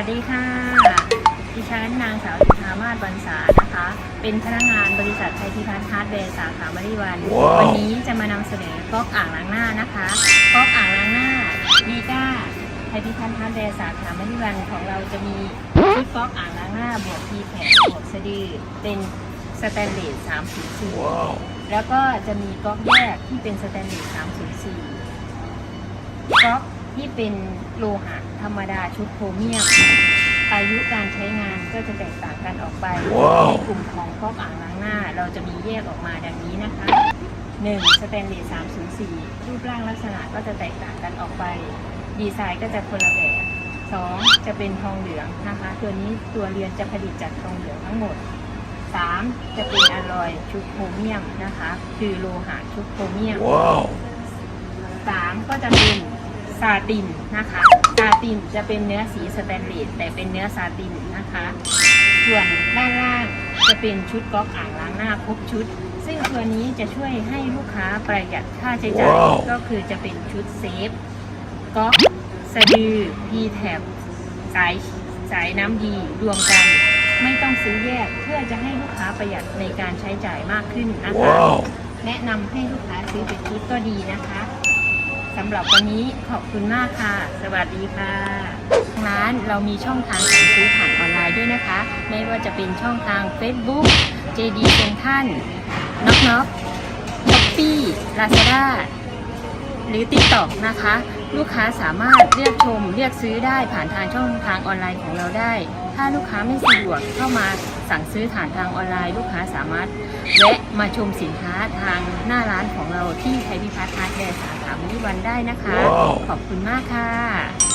สวัสดีค่ะ ดิฉันนางสาวจุธามาศบรรษานะคะ เป็นพนักงานบริษัทไทยพิพัฒน์ฮาร์ดแวร์สาขามริวันว้าววันนี้จะมานำเสนอก๊อกอ่างล้างหน้านะคะก๊อกอ่างล้างหน้าดีก้าไทยพิพัฒน์ฮาร์ดแวร์สาขามริวันของเราจะมีชุดก๊อกอ่างล้างหน้าบวกทีแผงบวกสะดือเป็นสแตนเลส304ว้าวแล้วก็จะมีก๊อกแยกที่เป็นสแตนเลส304ก๊อก ที่เป็นโลหะธรรมดาชุดโครเมียม อายุการใช้งานก็จะแตกต่างกันออกไปว้าวในกลุ่มของก๊อกอ่างล้างหน้า เราจะมีแยกออกมาดังนี้นะคะ 1. สแตนเลส304 รูปร่างลักษณะก็จะแตกต่างกันออกไป ดีไซน์ก็จะคนละแบบ 2. จะเป็นทองเหลืองนะคะ ตัวนี้ตัวเรือนจะผลิตจากทองเหลืองทั้งหมด 3. จะเป็นอลลอยชุดโครเมียมนะคะ คือโลหะชุดโครเมียมว้าวสามก็จะเป็น ซาตินนะคะซาตินจะเป็นเนื้อสีสแตนเลสแต่เป็นเนื้อซาตินนะคะ ส่วนด้านล่างจะเป็นชุดก๊อกอ่างล้างหน้าครบชุด ซึ่งตัวนี้จะช่วยให้ลูกค้าประหยัดค่าใช้จ่ายว้าวก็คือจะเป็นชุดเซฟก๊อกสะดือพีแถบสายสายน้ำดีรวมกัน ไม่ต้องซื้อแยกเพื่อจะให้ลูกค้าประหยัดในการใช้จ่ายมากขึ้นนะคะว้าวแนะนำให้ลูกค้าซื้อเป็นชุดก็ดีนะคะ สำหรับวันนี้ขอบคุณมากค่ะ สวัสดีค่ะทางร้านเรามีช่องทางการซื้อผ่านออนไลน์ด้วยนะคะ ไม่ว่าจะเป็นช่องทาง Facebook JD เซนทันน็อกน็อกช็อปปี้ลาซาด้าหรือ TikTok นะคะ ลูกค้าสามารถเลือกชมเลือกซื้อได้ผ่านทางช่องทางออนไลน์ของเราได้ ถ้าลูกค้าไม่สะดวกเข้ามาสั่งซื้อผ่านทางออนไลน์ ลูกค้าสามารถแวะมาชมสินค้าทางหน้าร้านของเราที่ไทยพิพัฒน์ฮาร์ดแวร์สาขามินิวันได้นะคะว้าวขอบคุณมากค่ะ